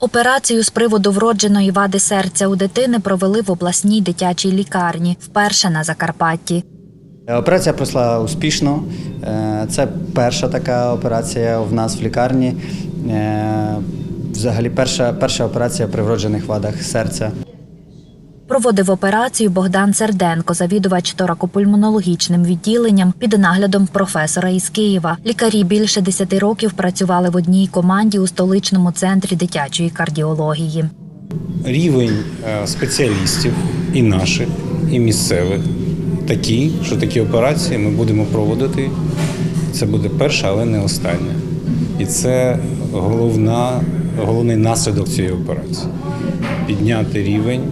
Операцію з приводу вродженої вади серця у дитини провели в обласній дитячій лікарні вперше на Закарпатті. Операція пройшла успішно. Е, Це перша така операція в нас в лікарні. Е, Взагалі, перша, перша операція при вроджених вадах серця. Проводив операцію Богдан Серденко, завідувач торакопульмонологічним відділенням під наглядом професора із Києва. Лікарі більше 10 років працювали в одній команді у столичному центрі дитячої кардіології. рівень е, спеціалістів і наших, і місцевих такий, що такі операції ми будемо проводити. Це буде перша, але не остання. І це головна, головний наслідок цієї операції підняти рівень,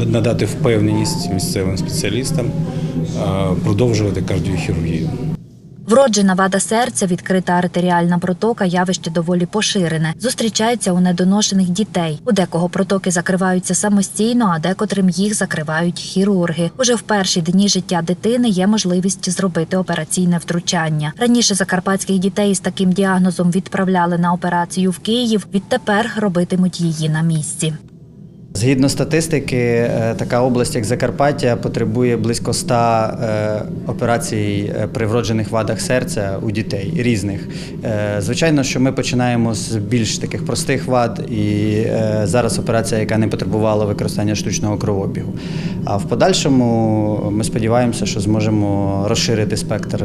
надати впевненість місцевим спеціалістам, продовжувати кардіохірургію. Вроджена вада серця, відкрита артеріальна протока, явище доволі поширене. Зустрічається у недоношених дітей. У декого протоки закриваються самостійно, а декотрим їх закривають хірурги. Уже в перші дні життя дитини є можливість зробити операційне втручання. Раніше закарпатських дітей із таким діагнозом відправляли на операцію в Київ. Відтепер робитимуть її на місці. Згідно статистики, е, така область, як Закарпаття, потребує близько 100 е, операцій е, при вроджених вадах серця у дітей різних. Звичайно, що ми починаємо з більш таких простих вад, і зараз операція, яка не потребувала використання штучного кровообігу. А в подальшому ми сподіваємося, що зможемо розширити спектр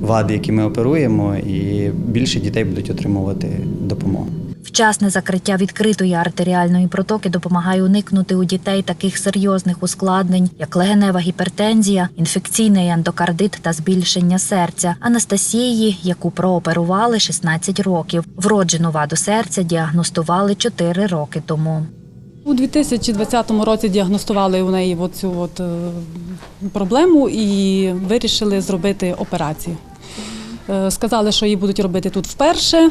вад, які ми оперуємо, і більше дітей будуть отримувати допомогу. Вчасне закриття відкритої артеріальної протоки допомагає уникнути у дітей таких серйозних ускладнень, як легенева гіпертензія, інфекційний ендокардит та збільшення серця. Анастасії, яку прооперували 16 років. Вроджену ваду серця діагностували 4 роки тому. У 2020 році діагностували у неї цю от, е, проблему і вирішили зробити операцію. Е, Сказали, що її будуть робити тут вперше.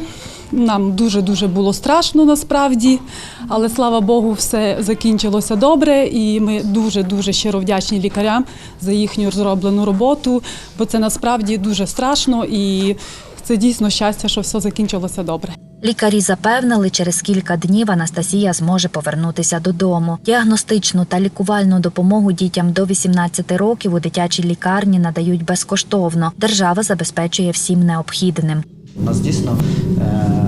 Нам дуже-дуже було страшно насправді, але слава Богу, все закінчилося добре, і ми дуже-дуже щиро вдячні лікарям за їхню зроблену роботу, бо це насправді дуже страшно і це дійсно щастя, що все закінчилося добре. Лікарі запевнили, через кілька днів Анастасія зможе повернутися додому. Діагностичну та лікувальну допомогу дітям до 18 років у дитячій лікарні надають безкоштовно. Держава забезпечує всім необхідним. У нас дійсно е,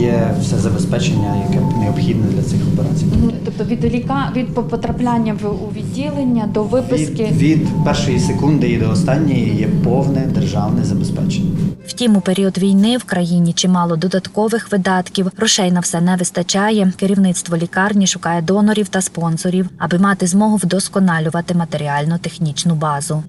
є все забезпечення, яке необхідне для цих операцій. Тобто від ліка від потрапляння в у відділення до виписки Від, від першої секунди і до останньої є повне державне забезпечення. Втім, у період війни в країні чимало додаткових видатків. Грошей на все не вистачає. Керівництво лікарні шукає донорів та спонсорів, аби мати змогу вдосконалювати матеріально-технічну базу.